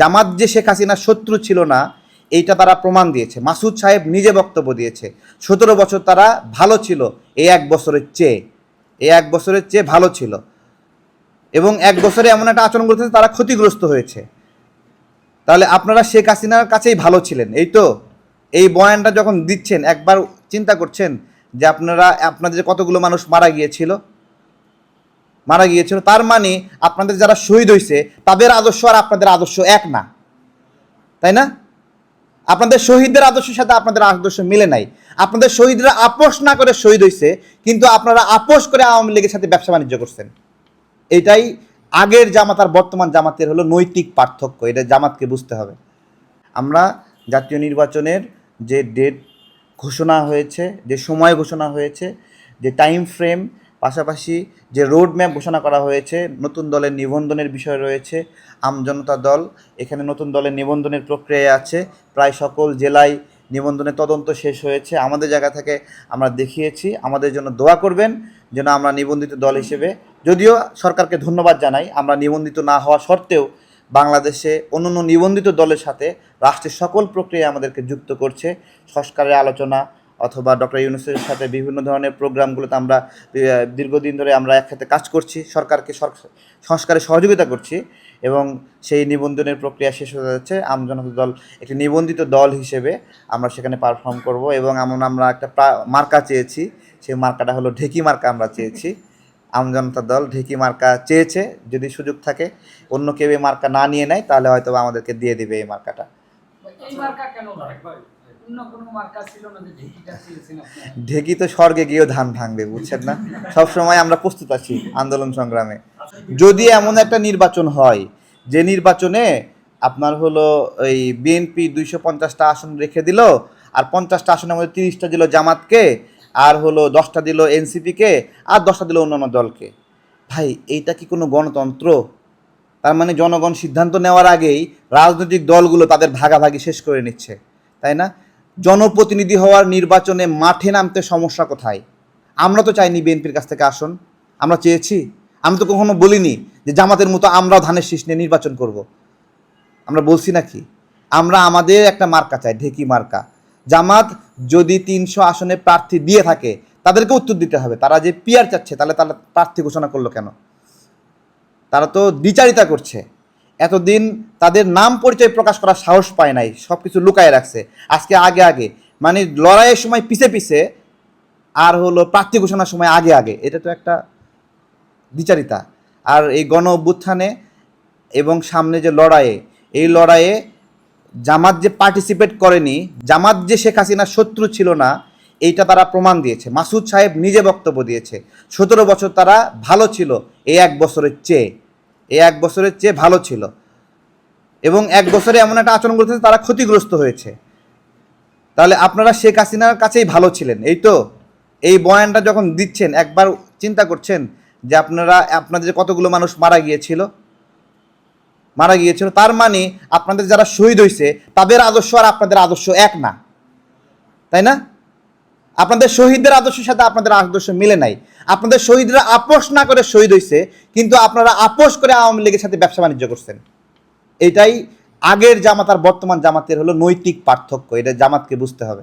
জামাত যে শেখ হাসিনার শত্রু ছিল না, এইটা তারা প্রমাণ দিয়েছে। মাসুদ সাহেব নিজে বক্তব্য দিয়েছে, সতেরো বছর তারা ভালো ছিল এই এক বছরের চেয়ে এই এক বছরের চেয়ে ভালো ছিল। এবং এক বছরে এমন একটা আচরণ করতেছে তারা ক্ষতিগ্রস্ত হয়েছে। তাহলে আপনারা শেখ হাসিনার কাছেই ভালো ছিলেন, এই তো? এই বয়ানটা যখন দিচ্ছেন, একবার চিন্তা করছেন যে আপনারা, আপনাদের কতগুলো মানুষ মারা গিয়েছিল? মারা গিয়েছিল। তার মানে আপনাদের যারা শহীদ হয়েছে তাদের আদর্শ আর আপনাদের আদর্শ এক না। তাই না? আপনাদের শহীদদের আদর্শের সাথে আপনাদের আদর্শ মিলে নাই। আপনাদের শহীদরা আপোষ না করে শহীদ হয়েছে কিন্তু আপনারা আপোষ করে আওয়ামী লীগের সাথে ব্যবসা বাণিজ্য করছেন। এটাই আগের জামাত আর বর্তমান জামাতের হলো নৈতিক পার্থক্য। এটা জামাতকে বুঝতে হবে। আমরা জাতীয় নির্বাচনের যে ডেট ঘোষণা হয়েছে, যে সময় ঘোষণা হয়েছে, যে টাইম ফ্রেম পাশাপাশি যে রোড ম্যাপ ঘোষণা করা হয়েছে, নতুন দলের নিবন্ধনের বিষয় রয়েছে আমজনতা দল, এখানে নতুন দলের নিবন্ধনের প্রক্রিয়া আছে, প্রায় সকল জেলায় নিবন্ধনের তদন্ত শেষ হয়েছে, আমাদের জায়গা থেকে আমরা দেখিয়েছি, আমাদের জন্য দোয়া করবেন যেন আমরা নিবন্ধিত দল হিসেবে, যদিও সরকারকে ধন্যবাদ জানাই, আমরা নিবন্ধিত না হওয়া সত্ত্বেও বাংলাদেশে অন্যান্য নিবন্ধিত দলের সাথে রাষ্ট্রের সকল প্রক্রিয়া আমাদেরকে যুক্ত করছে, সংস্কারের আলোচনা অথবা ডক্টর ইউনুসের সাথে বিভিন্ন ধরনের প্রোগ্রামগুলোতে আমরা দীর্ঘদিন ধরে আমরা একসাথে কাজ করছি, সরকারকে সংস্কারে সহযোগিতা করছি এবং সেই নিবন্ধনের প্রক্রিয়া শেষ হয়ে যাচ্ছে। আমজনতা দল একটি নিবন্ধিত দল হিসেবে আমরা সেখানে পারফর্ম করব এবং এমন আমরা একটা মার্কা চেয়েছি, সেই মার্কাটা হলো ঢেকি মার্কা আমরা চেয়েছি। আমজনতা দল ঢেকি মার্কা চেয়েছে, যদি সুযোগ থাকে, অন্য কেউ এই মার্কা না নিয়ে নেয়, তাহলে হয়তো আমাদেরকে দিয়ে দিবে এই মার্কাটা। এই ঢেকি তো স্বর্গে গিয়েও ধান ভাঙবে, বুঝছেন না? সব সময় আমরা প্রস্তুত আছি আন্দোলন সংগ্রামে। যদি এমন একটা নির্বাচন হয়, যে নির্বাচনে আপনার হলো ওই বিএনপি দুইশো পঞ্চাশটা আসন রেখে দিল, আর পঞ্চাশটা আসনের মধ্যে তিরিশটা দিল জামাতকে, আর হলো দশটা দিল এনসিপিকে আর দশটা দিল অন্যান্য দলকে। ভাই, এইটা কি কোনো গণতন্ত্র? তার মানে জনগণ সিদ্ধান্ত নেওয়ার আগেই রাজনৈতিক দলগুলো তাদের ভাগাভাগি শেষ করে নিচ্ছে, তাই না? জনপ্রতিনিধি হওয়ার নির্বাচনে মাঠে নামতে সমস্যা কোথায়? আমরা তো চাইনি বিএনপির কাছ থেকে আসন। আমরা চেয়েছি। আমি তো কখনো বলিনি যে জামাতের মতো আমরাও ধানের শীষ নিয়ে নির্বাচন করব। আমরা বলছি নাকি? আমরা আমাদের একটা মার্কা চাই, ঢেকি মার্কা। জামাত যদি তিনশো আসনে প্রার্থী দিয়ে থাকে, তাদেরকে উত্তর দিতে হবে। তারা যে পিয়ার চাচ্ছে, তাহলে তারা প্রার্থী ঘোষণা করল কেন? তারা তো দ্বিচারিতা করছে। এতদিন তাদের নাম পরিচয় প্রকাশ করার সাহস পায় নাই সব কিছু লুকায় রাখছে। আজকে আগে আগে মানে লড়াইয়ের সময় পিছে পিছে, আর হলো প্রার্থী ঘোষণার সময় আগে আগে, এটা তো একটা দ্বিচারিতা। আর এই গণ অভ্যুত্থানে এবং সামনে যে লড়াইয়ে, এই লড়াইয়ে জামাত যে পার্টিসিপেট করেনি, জামাত যে শেখ হাসিনার শত্রু ছিল না, এইটা তারা প্রমাণ দিয়েছে। মাসুদ সাহেব নিজে বক্তব্য দিয়েছে। সতেরো বছর তারা ভালো ছিল এই এক বছরের চেয়ে। এই এক বছরের চেয়ে ভালো ছিল। এবং এক বছরে এমন একটা আচরণ করতেছে তারা ক্ষতিগ্রস্ত হয়েছে। তাহলে আপনারা শেখ হাসিনার কাছেই ভালো ছিলেন। এই তো, এই বয়ানটা যখন দিচ্ছেন, একবার চিন্তা করছেন যে আপনারা, আপনাদের কতগুলো মানুষ মারা গিয়েছিল? মারা গিয়েছিল, তার মানে আপনাদের যারা শহীদ হয়েছে তাদের আদর্শ আর আপনাদের আদর্শ এক না। তাই না? আপনাদের শহীদদের আদর্শের সাথে আপনাদের আদর্শ মিলে নাই। আপনাদের শহীদরা আপোষ না করে শহীদ হয়েছে কিন্তু আপনারা আপোষ করে আওয়ামী লীগের সাথে ব্যবসা বাণিজ্য করছেন। এটাই আগের জামাত আর বর্তমান জামাতের হলো নৈতিক পার্থক্য, এটা জামাতকে বুঝতে হবে।